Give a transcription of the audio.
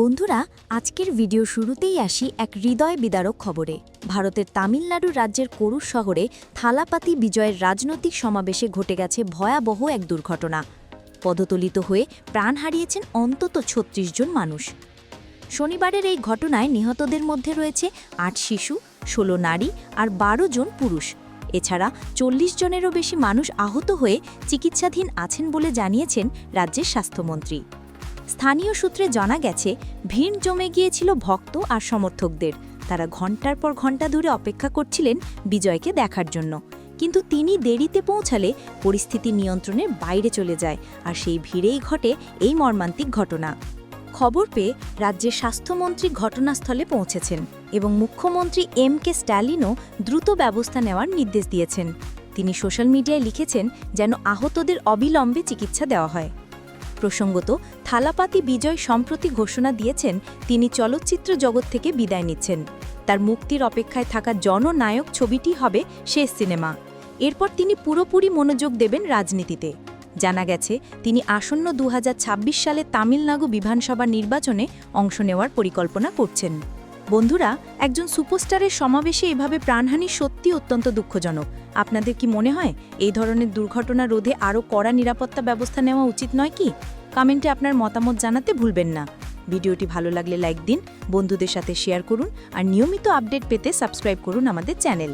বন্ধুরা, আজকের ভিডিও শুরুতেই আসি এক হৃদয় বিদারক খবরে। ভারতের তামিলনাড়ু রাজ্যের করুর শহরে থালাপাতি বিজয়ের রাজনৈতিক সমাবেশে ঘটে গেছে ভয়াবহ এক দুর্ঘটনা। পদতলিত হয়ে প্রাণ হারিয়েছেন অন্তত ছত্রিশ জন মানুষ। শনিবারের এই ঘটনায় নিহতদের মধ্যে রয়েছে আট শিশু, ষোলো নারী আর বারো জন পুরুষ। এছাড়া চল্লিশ জনেরও বেশি মানুষ আহত হয়ে চিকিৎসাধীন আছেন বলে জানিয়েছেন রাজ্যের স্বাস্থ্যমন্ত্রী। স্থানীয় সূত্রে জানা গেছে, ভিড় জমে গিয়েছিল ভক্ত আর সমর্থকদের। তারা ঘণ্টার পর ঘণ্টা ধরে অপেক্ষা করছিলেন বিজয়কে দেখার জন্য। কিন্তু তিনি দেরিতে পৌঁছালে পরিস্থিতি নিয়ন্ত্রণের বাইরে চলে যায় আর সেই ভিড়েই ঘটে এই মর্মান্তিক ঘটনা। খবর পেয়ে রাজ্যের স্বাস্থ্যমন্ত্রী ঘটনাস্থলে পৌঁছেছেন এবং মুখ্যমন্ত্রী এম কে স্ট্যালিনও দ্রুত ব্যবস্থা নেওয়ার নির্দেশ দিয়েছেন। তিনি সোশ্যাল মিডিয়ায় লিখেছেন, যেন আহতদের অবিলম্বে চিকিৎসা দেওয়া হয়। প্রসঙ্গত, থালাপাতি বিজয় সম্প্রতি ঘোষণা দিয়েছেন, তিনি চলচ্চিত্র জগৎ থেকে বিদায় নিচ্ছেন। তার মুক্তির অপেক্ষায় থাকা জননায়ক ছবিটি হবে শেষ সিনেমা। এরপর তিনি পুরোপুরি মনোযোগ দেবেন রাজনীতিতে। জানা গেছে, তিনি আসন্ন দু হাজার ছাব্বিশ সালে তামিলনাড়ু বিধানসভা নির্বাচনে অংশ নেওয়ার পরিকল্পনা করছেন। বন্ধুরা, একজন সুপারস্টারের সমাবেশে এভাবে প্রাণহানি সত্যি অত্যন্ত দুঃখজনক। আপনাদের কি মনে হয় এই ধরনের দুর্ঘটনা রোধে আরও কড়া নিরাপত্তা ব্যবস্থা নেওয়া উচিত নয় কি? কমেন্টে আপনার মতামত জানাতে ভুলবেন না। ভিডিওটি ভালো লাগলে লাইক দিন, বন্ধুদের সাথে শেয়ার করুন আর নিয়মিত আপডেট পেতে সাবস্ক্রাইব করুন আমাদের চ্যানেল।